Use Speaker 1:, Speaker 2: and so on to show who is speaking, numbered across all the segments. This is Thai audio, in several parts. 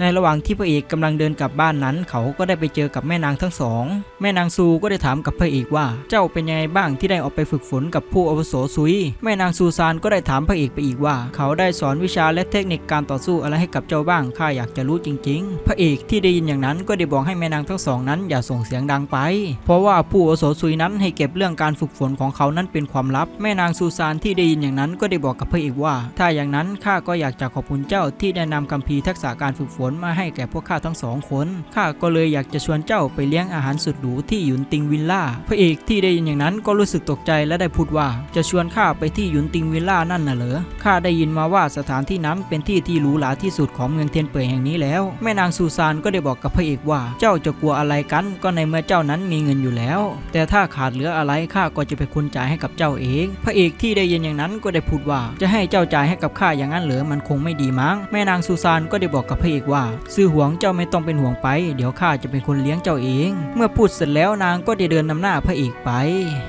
Speaker 1: ในระหว่างที่พระเอกกำลังเดินกลับบ้านนั้น เขาก็ได้ไปเจอกับแม่นางทั้งสอง แม่นางซูก็ได้ถามกับพระเอกว่า เจ้าเป็นยังไงบ้างที่ได้ออกไปฝึกฝนกับผู้อาวุโสซุย แม่นางซูซานก็ได้ถามพระเอกไปอีกว่า เขาได้สอนวิชาและเทคนิคการต่อสู้อะไรให้กับเจ้าบ้าง ข้าอยากจะรู้จริง ๆ พระเอกที่ได้ยินอย่างนั้นก็ได้บอกให้แม่นางทั้งสองนั้นอย่าส่งเสียงดังไป เพราะว่าผู้อาวุโสซุยนั้นให้เก็บเรื่องการฝึกฝนของเขานั้นเป็นความลับ แม่นางซูซานที่ได้ยินอย่างนั้นก็ได้บอกกับพระเอกว่า ถ้าอย่างนั้นข้าก็อยากจะขอบคุณเจ้าที่ได้นำคัมภีร์ทักษะการฝึกฝนมาให้แก่พวกข้าทั้งสองคนข้าก็เลยอยากจะชวนเจ้าไปเลี้ยงอาหารสุดหรูที่หยุนติงวิลล่าพระเอกที่ได้ยินอย่างนั้นก็รู้สึกตกใจและได้พูดว่า จะชวนข้าไปที่หยุนติงวิลล่านั่นน่ะเหรอข้าได้ยินมาว่าสถานที่นั้นเป็นที่ที่หรูหราที่สุดของเมืองเทียนเป่ยแห่งนี้แล้ว แม่นางซูซานก็ได้บอกกับพระเอกว่า เจ้าจะกลัวอะไรกัน ก็ในเมื่อเจ้านั้นมีเงินอยู่แล้ว แต่ถ้าขาดเหลืออะไรข้าก็จะเป็นคนจ่ายให้กับเจ้าเอง พระเอกที่ได้ยินอย่างนั้นก็ได้พูดว่า จะให้เจ้าจ่ายให้กับข้าอย่างนั้นเหรอมันคงไม่ดีมั้งแม่นางซูซานก็ได้บอกกับพระเอกว่าซื้อหวงเจ้าไม่ต้องเป็นห่วงไป เดี๋ยวข้าจะเป็นคนเลี้ยงเจ้าเอง เมื่อพูดเสร็จแล้วนางก็ได้เดินนำหน้าพระเอกไป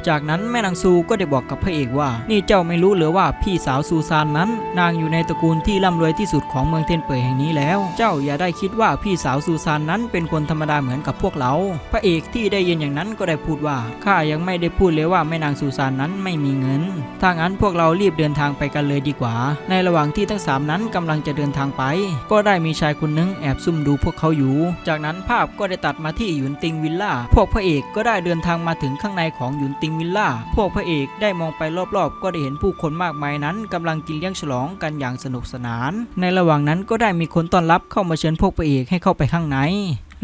Speaker 1: จากนั้นแม่นางซูก็ได้บอกกับพระเอกว่า นี่เจ้าไม่รู้หรือว่าพี่สาวซูซานนั้น นางอยู่ในตระกูลที่ร่ำรวยที่สุดของเมืองเทนเปยแห่งนี้แล้ว เจ้าอย่าได้คิดว่าพี่สาวซูซานนั้นเป็นคนธรรมดาเหมือนกับพวกเรา พระเอกที่ได้ยินอย่างนั้นก็ได้พูดว่าข้ายังไม่ได้พูดเลยว่าแม่นางซูซานนั้นไม่มีเงิน ถ้างั้นพวกเรารีบเดินทางไปกันเลยดีกว่า ในระหว่างที่ทั้งสามนั้นกำลังจะเดินทางไป ก็ได้มีชายคนหนึงแอบซุ่มดูพวกเขาอยู่ จากนั้นภาพก็ได้ตัดมาที่หยุนติงวิลล่า พวกพระเอกก็ได้เดินทางมาถึงข้างในของหยุนติงวิลล่า พวกพระเอกได้มองไปรอบๆ ก็ได้เห็นผู้คนมากมายนั้นกำลังกินเลี้ยงฉลองกันอย่างสนุกสนาน ในระหว่างนั้นก็ได้มีคนต้อนรับเข้ามาเชิญพวกพระเอกให้เข้าไปข้างใน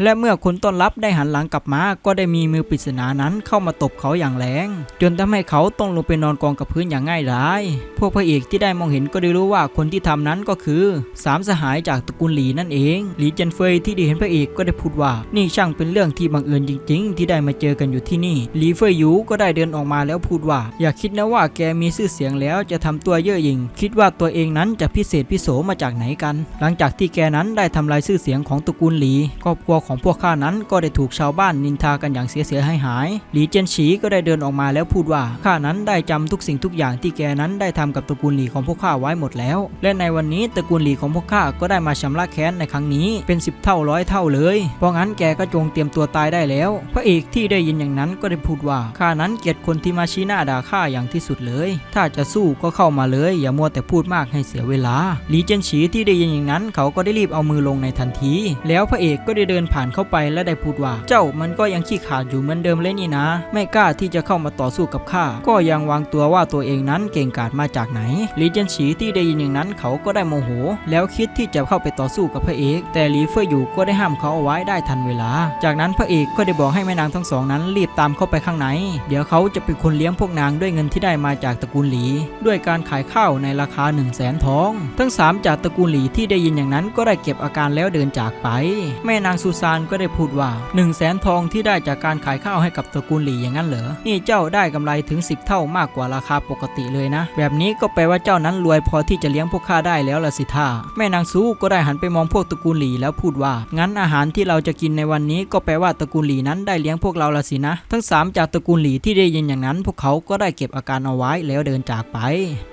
Speaker 1: และเมื่อคนต้อนรับได้หันหลังกลับมาก็ได้มีมือปริศนานั้นเข้ามาตบเขาอย่างแรง จนทำให้เขาต้องลงไปนอนกองกับพื้นอย่างง่ายดายพวกพระเอกที่ได้มองเห็นก็ได้รู้ว่าคนที่ทำนั้นก็คือสามสหายจากตระกูลหลีนั่นเองหลีเจนเฟยที่ได้เห็นพระเอกก็ได้พูดว่า นี่ช่างเป็นเรื่องที่บังเอิญจริง ๆ ที่ได้มาเจอกันอยู่ที่นี่หลีเฟยยูก็ได้เดินออกมาแล้วพูดว่า อย่าคิดนะว่าแกมีชื่อเสียงแล้วจะทำตัวเย่อหยิ่งคิดว่าตัวเองนั้นจะพิเศษพิโสมาจากไหนกัน หลังจากที่แกนั้นได้ทำลายชื่อเสียงของตระกูลหลีครอบครัวของพวกข้านั้นก็ได้ถูกชาวบ้านนินทากันอย่างเสียเสียหายหายหลีเจียนฉีก็ได้เดินออกมาแล้วพูดว่าข้านั้นได้จำทุกสิ่งทุกอย่างที่แกนั้นได้ทำกับตระกูลหลีของพวกข้าไว้หมดแล้ว และในวันนี้ตระกูลหลีของพวกข้าก็ได้มาชำระแค้นในครั้งนี้เป็นสิบเท่าร้อยเท่าเลย เพราะงั้นแกก็จงเตรียมตัวตายได้แล้ว พระเอกที่ได้ยินอย่างนั้นก็ได้พูดว่าข้านั้นเกลียดคนที่มาชี้หน้าด่าข้าอย่างที่สุดเลย ถ้าจะสู้ก็เข้ามาเลย อย่ามัวแต่พูดมากให้เสียเวลาหลีเจียนฉีที่ได้ยินอย่างนั้น เขาก็ได้รีบเอามือลงในทันที แล้วพระเอกก็ได้เดินผ่านเข้าไปและได้พูดว่า เจ้ามันก็ยังขี้ขาดอยู่เหมือนเดิมเลยนี่นะ ไม่กล้าที่จะเข้ามาต่อสู้กับข้าก็ยังวางตัวว่าตัวเองนั้นเก่งกาจมาจากไหนหลีเจียนฉีที่ได้ยินอย่างนั้นเขาก็ได้โมโห แล้วคิดที่จะเข้าไปต่อสู้กับพระเอก แต่หลีเฟยอยู่ก็ได้ห้ามเขาเอาไว้ได้ทันเวลา จากนั้นพระเอกก็ได้บอกให้แม่นางทั้งสองนั้นรีบตามเข้าไปข้างใน เดี๋ยวเขาจะเป็นคนเลี้ยงพวกนางด้วยเงินที่ได้มาจากตระกูลหลี ด้วยการขายข้าวในราคา1นึ่งแสนทอง ทั้งสามจากตระกูลหลีที่ได้ยินอย่างนั้นก็ได้เก็บอาการแล้วเดินจากไป แม่นางซูซานก็ได้พูดว่า1นึ่งแสนทองที่ได้จากการขายข้าวให้กับตระกูลหลีอย่างนั้นเหรอ นี่เจ้าได้กำไรถึง 10 เท่ามากกว่าราคาปกติเลยนะ แบบนี้ก็แปลว่าเจ้านั้นรวยพอที่จะเลี้ยงพวกข้าได้แล้วละสิท่าแม่นางซูก็ได้หันไปมองพวกตระกูลหลีแล้วพูดว่า งั้นอาหารที่เราจะกินในวันนี้ก็แปลว่าตระกูลหลีนั้นได้เลี้ยงพวกเราละสินะ ทั้งสามจากตระกูลหลีที่ได้ยินอย่างนั้น พวกเขาก็ได้เก็บอาการเอาไว้แล้วเดินจากไป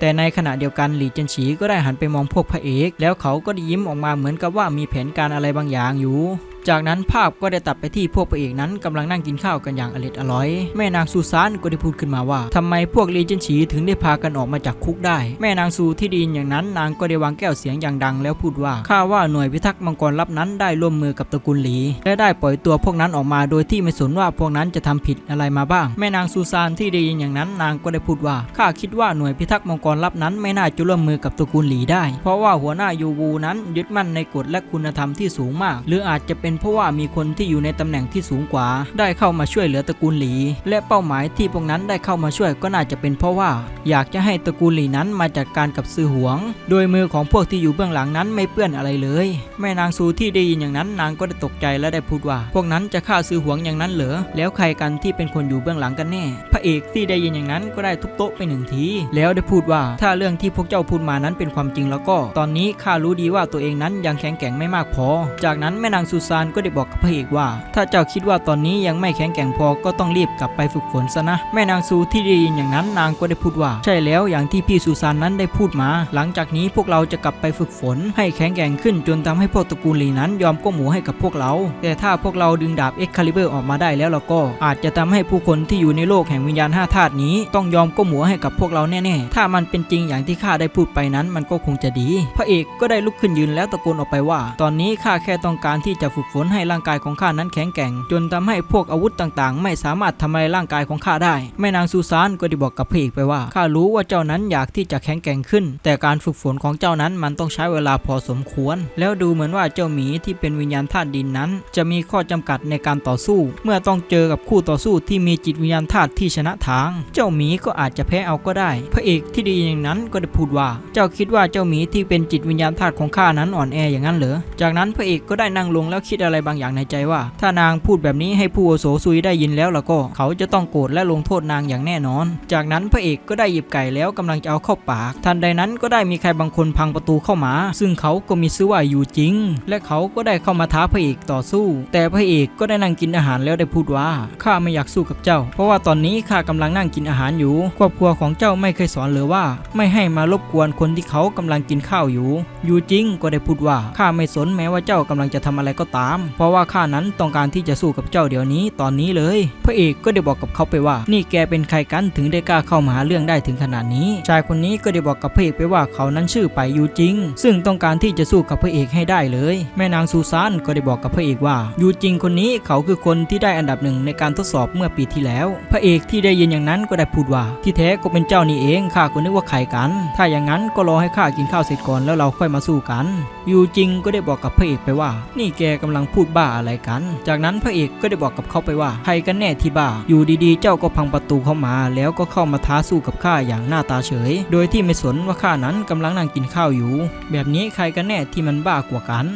Speaker 1: แต่ในขณะเดียวกันหลีเจินฉีก็ได้หันไปมองพวกพระเอก แล้วเขาก็ได้ยิ้มออกมาเหมือนกับว่ามีแผนการอะไรบางอย่างอยู่ จากนั้นภาพก็ได้ตัดไปที่พวกพระเอกนั้นกำลังนั่งกินข้าวกันอย่างอร็ดอร่อย แม่นางซูซานก็ได้พูดขึ้นมาว่าทำไมพวกลีเจนฉีถึงได้พากันออกมาจากคุกได้ แม่นางซูที่ไดีนอย่างนั้น นางก็ได้วางแก้วเสียงอย่างดัง แล้วพูดว่าข้าว่าหน่วยพิทักษ์มังกรลับนั้นได้ร่วมมือกับตระกูลหลี และได้ปล่อยตัวพวกนั้นออกมาโดยที่ไม่สนว่าพวกนั้นจะทำผิดอะไรมาบ้าง แม่นางซูซานที่ได้ยินอย่างนั้น นางก็ได้พูดว่าข้าคิดว่าหน่วยพิทักษ์มังกรลับนั้นไม่น่าจะร่วมมือกับตระกูลหลีได้ เพราะว่าหัวหน้ายูวูนั้นยึดมั่นในกฎและคุณธรรมที่สูงมาก หรืออาจจะเป็นเพราะว่ามีคนที่อยู่ในตำแหน่งที่สูงกว่า ได้เข้ามาช่วยเหลือตระกูลหลี และเป้าหมายที่พวกนั้นได้เข้ามาช่วยก็น่าจะเป็นเพราะว่า อยากจะให้ตระกูลหลีนั้นมาจัดการกับซือหวง โดยมือของพวกที่อยู่เบื้องหลังนั้นไม่เปื้อนอะไรเลย แม่นางซูที่ได้ยินอย่างนั้นนางก็ได้ตกใจและได้พูดว่า พวกนั้นจะฆ่าซือหวงอย่างนั้นเหรอแล้วใครกันที่เป็นคนอยู่เบื้องหลังกันแน่ พระเอกที่ได้ยินอย่างนั้นก็ได้ทุบโต๊ะไปหนึ่งที แล้วได้พูดว่าถ้าเรื่องที่พวกเจ้าพูดมานั้นเป็นความจริงแล้วก็ ตอนนี้ข้ารู้ดีว่าตัวเองนั้นยังแข็งแกร่งไม่มากพอ จากนั้นแม่นางซูซานก็ได้บอกกับพระเอกว่า ถ้าเจ้าคิดว่าตอนนี้ยังไม่แข็งแกร่งพอก็ต้องรีบกลับไปฝึกฝนซะนะ แม่นางซูที่ได้ยินอย่างนั้นนางก็ได้พูดว่า ใช่แล้วอย่างที่พี่ซูซานนั้นได้พูดมา หลังจากนี้พวกเราจะกลับไปฝึกฝน ให้แข็งแกร่งขึ้นจนทำให้พวกตระกูลหลีนั้นยอมก้มหูให้กับพวกเรา แต่ถ้าพวกเราดึงดาบเอ็กคาลิเบอร์ออกมาได้แล้วเราก็อาจจะทำให้ผู้คนที่อยู่ในโลกแห่งวิญญาณห้าธาตุนี้ต้องยอมก้มหัวให้กับพวกเราแน่ๆ ถ้ามันเป็นจริงอย่างที่ข้าได้พูดไปนั้นมันก็คงจะดี พระเอกก็ได้ลุกขึ้นยืนแล้วตะโกนออกไปว่า ตอนนี้ข้าแค่ต้องการที่จะฝึกฝนให้ร่างกายของข้านั้นแข็งแกร่ง จนทำให้พวกอาวุธต่างๆ ไม่สามารถทำลายร่างกายของข้าได้แม่นางซูซานก็ได้บอกกับพระเอกไปว่าข้ารู้ว่าเจ้านั้นอยากที่จะแข็งแกร่งขึ้น แต่การฝึกฝนของเจ้านั้นมันต้องใช้เวลาพอสมควร แล้วดูเหมือนว่าเจ้าหมีที่เป็นวิญญาณธาตุดินนั้น จะมีข้อจำกัดในการต่อสู้ เมื่อต้องเจอกับคู่ต่อสู้ที่มีจิตวิญญาณธาตุที่ชนะทาง เจ้าหมีก็อาจจะแพ้เอาก็ได้ พระเอกที่ดีอย่างนั้นก็ได้พูดว่า เจ้าคิดว่าเจ้าหมีที่เป็นจิตวิญญาณธาตุของข้านั้นอ่อนแออย่างนั้นเหรอจากนั้นพระเอกก็ได้นั่งลงแล้วคิดอะไรบางอย่างในใจว่า ถ้านางพูดแบบนี้ให้ผู้อโสซุยได้ยินแล้วล่ะก็ เขาจะต้องโกรธและลงโทษนางอย่างแน่นอน จากนั้นพระเอกก็ได้หยิบไก่แล้วกำลังจะเอาเข้าปาก ทันใดนั้นก็ได้มีใครบางคนพังประตูเข้ามา ซึ่งเขาก็มีชื่อว่าอยู่จริง และเขาก็ได้เข้ามาท้าพระเอกต่อสู้ แต่พระเอกก็ได้นั่งกินอาหารแล้วได้พูดว่าข้าไม่อยากสู้กับเจ้า เพราะว่าตอนนี้ข้ากำลังนั่งกินอาหารอยู่ ครอบครัวของเจ้าไม่เคยสอนเลยว่า ไม่ให้มารบกวนคนที่เขากำลังกินข้าวอยู่ อยู่จริงก็ได้พูดว่าข้าไม่สนแม้ว่าเจ้ากำลังจะทำอะไรก็ตามเพราะว่าข้านั้นต้องการที่จะสู้กับเจ้าเดี๋ยวนี้ตอนนี้เลย พระเอกก็ได้บอกกับเขาไปว่า นี่แกเป็นใครกันถึงได้กล้าเข้ามาหาเรื่องได้ถึงขนาดนี้ ชายคนนี้ก็ได้บอกกับพระเอกไปว่าเขานั้นชื่อไปอยู่จริง ซึ่งต้องการที่จะสู้กับพระเอกให้ได้เลย แม่นางซูซานก็ได้บอกกับพระเอกว่าอยู่จริงคนนี้เขาคือคนที่ได้อันดับหนึ่งในการทดสอบเมื่อปีที่แล้ว พระเอกที่ได้ยินอย่างนั้นก็ได้พูดว่า ที่แท้ก็เป็นเจ้านี่เองข้าก็นึกว่าใครกัน ถ้าอย่างนั้นก็รอให้ข้ากินข้าวเสร็จก่อนแล้วเราค่อยมาสู้กันอยู่จริงก็ได้บอกกับพระเอกไปว่า นี่แกกำลังลังพูดบ้าอะไรกัน จากนั้นพระเอกก็ได้บอกกับเขาไปว่าใครกันแน่ที่บ้า อยู่ดีๆ เจ้าก็พังประตูเข้ามา แล้วก็เข้ามาท้าสู้กับข้าอย่างหน้าตาเฉย โดยที่ไม่สนว่าข้านั้นกำลังนั่งกินข้าวอยู่ แบบนี้ใครกันแน่ที่มันบ้ากว่ากัน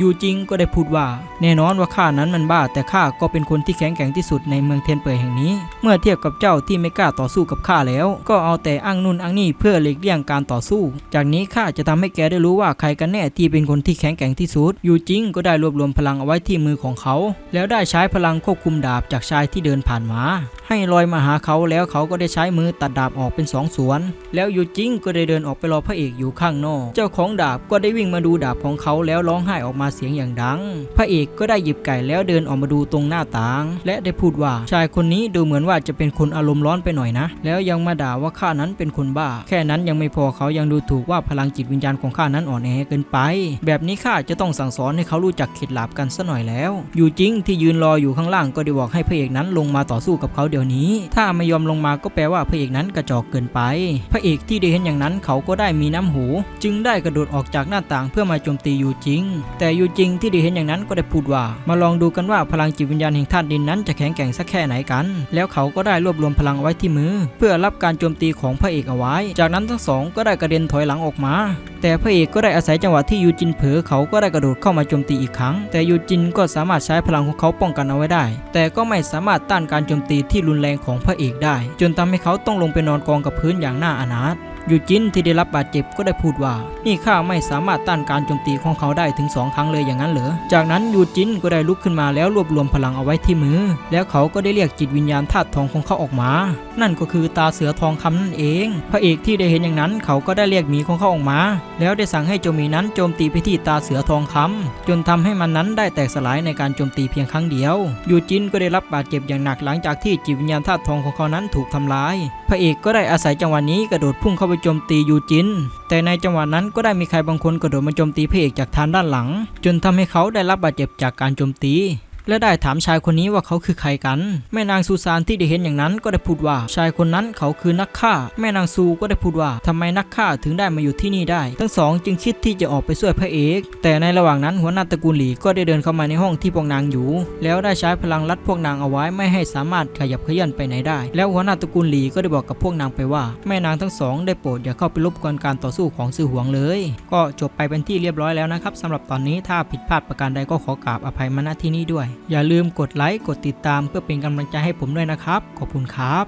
Speaker 1: ยู่จริงก็ได้พูดว่า แน่นอนว่าข้านั้นมันบ้า แต่ข้าก็เป็นคนที่แข็งแกร่งที่สุดในเมืองเทียนเปยแห่งนี้ เมื่อเทียบกับเจ้าที่ไม่กล้าต่อสู้กับข้าแล้ว ก็เอาแต่อ้างนู่นอ้างนี่เพื่อหลีกเลี่ยงการต่อสู้ จากนี้ข้าจะทำให้แกได้รู้ว่าใครกันแน่ที่เป็นคนที่แข็งแกร่งที่สุดอยู่จริงก็ได้รวบรวมพลังเอาไว้ที่มือของเขา แล้วได้ใช้พลังควบคุมดาบจากชายที่เดินผ่านมา ให้ลอยมาหาเขาแล้วเขาก็ได้ใช้มือตัดดาบออกเป็นสองส่วน แล้วอยู่จริงก็ได้เดินออกไปรอพระเอกอยู่ข้างนอก เจ้าของดาบก็ได้วิ่งมาดูดาบของเขาแล้วร้องไห้ออกมาเสียงอย่างดัง พระเอกก็ได้หยิบไก่แล้วเดินออกมาดูตรงหน้าต่าง และได้พูดว่าชายคนนี้ดูเหมือนว่าจะเป็นคนอารมณ์ร้อนไปหน่อยนะ แล้วยังมาด่าว่าข้านั้นเป็นคนบ้า แค่นั้นยังไม่พอเขายังดูถูกว่าพลังจิตวิญญาณของข้านั้นอ่อนแอเกินไป แบบนี้ข้าจะต้องสั่งสอนให้เขารู้จักเข็ดหลาบกันซะหน่อยแล้ว อยู่จริงที่ยืนรออยู่ข้างล่างก็ได้บอกให้พระเอกนั้นลงมาต่อสู้กับเขาเดี๋ยวนี้ ถ้าไม่ยอมลงมาก็แปลว่าพระเอกนั้นกระจอกเกินไป พระเอกที่ได้เห็นอย่างนั้นเขาก็ได้มีน้ำหู จึงได้กระโดดออกจากหน้าต่างเพื่อมาโจมตียูจิง แต่ยูจิงที่ได้เห็นอย่างนั้นก็ได้พูดว่า มาลองดูกันว่าพลังจิตวิญญาณแห่งธาตุดินนั้นจะแข็งแกร่งสักแค่ไหนกัน แล้วเขาก็ได้รวบรวมพลังไว้ที่มือ เพื่อรับการโจมตีของพระเอกเอาไว้ จากนั้นทั้งสองก็ได้กระเด็นถอยหลังออกมาแต่พระเอกก็ได้อาศัยจังหวะที่ยูจินเผลอเขาก็ได้กระโดดเข้ามาโจมตีอีกครั้ง แต่ยูจินก็สามารถใช้พลังของเขาป้องกันเอาไว้ได้ แต่ก็ไม่สามารถต้านการโจมตีที่รุนแรงของพระเอกได้ จนทำให้เขาต้องลงไปนอนกองกับพื้นอย่างน่าอนาถ ยูจินที่ได้รับบาดเจ็บก็ได้พูดว่า นี่ข้าไม่สามารถต้านการโจมตีของเขาได้ถึงสองครั้งเลยอย่างนั้นเหรอ จากนั้นยูจินก็ได้ลุกขึ้นมาแล้วรวบรวมพลังเอาไว้ที่มือ แล้วเขาก็ได้เรียกจิตวิญญาณธาตุทองของเขาออกมา นั่นก็คือตาเสือทองคำนั่นเอง พระเอกที่ได้เห็นอย่างนั้นเขาก็ได้เรียกหมีของเขาออกมา แล้วได้สั่งให้เจ้าหมีนั้นโจมตีไปที่ตาเสือทองคำจนทำให้มันนั้นได้แตกสลายในการโจมตีเพียงครั้งเดียว ยูจินก็ได้รับบาดเจ็บอย่างหนักหลังจากที่จิตวิญญาณธาตุทองของเขานั้นถูกทำลาย พระเอกก็ได้อาศัยจังหวะนี้กระโดดพุ่งเข้าไปโจมตียูจิน แต่ในจังหวะนั้นก็ได้มีใครบางคนกระโดดมาโจมตีพระเอกจากทางด้านหลัง จนทำให้เขาได้รับบาดเจ็บจากการโจมตี และได้ถามชายคนนี้ว่าเขาคือใครกัน แม่นางซูซานที่ได้เห็นอย่างนั้นก็ได้พูดว่า ชายคนนั้นเขาคือนักฆ่า แม่นางซูก็ได้พูดว่าทำไมนักฆ่าถึงได้มาอยู่ที่นี่ได้ ทั้งสองจึงคิดที่จะออกไปช่วยพระเอก แต่ในระหว่างนั้นหัวหน้าตระกูลหลีก็ได้เดินเข้ามาในห้องที่พวกนางอยู่ แล้วได้ใช้พลังลัดพวกนางเอาไว้ไม่ให้สามารถขยับเขยื่อนไปไหนได้ แล้วหัวหน้าตระกูลหลีก็ได้บอกกับพวกนางไปว่า แม่นางทั้งสองได้โปรดอย่าเข้าไปรบกวนการต่อสู้ของซื่อหวงเลย ก็จบไปเป็นที่เรียบร้อยแล้วนะครับสำหรับตอนนี้ถ้าผิดพลาดประการใดก็ขอกราบอภัยมาณที่นี้ด้วยอย่าลืมกดไลค์กดติดตามเพื่อเป็นกำลังใจให้ผมด้วยนะครับ ขอบคุณครับ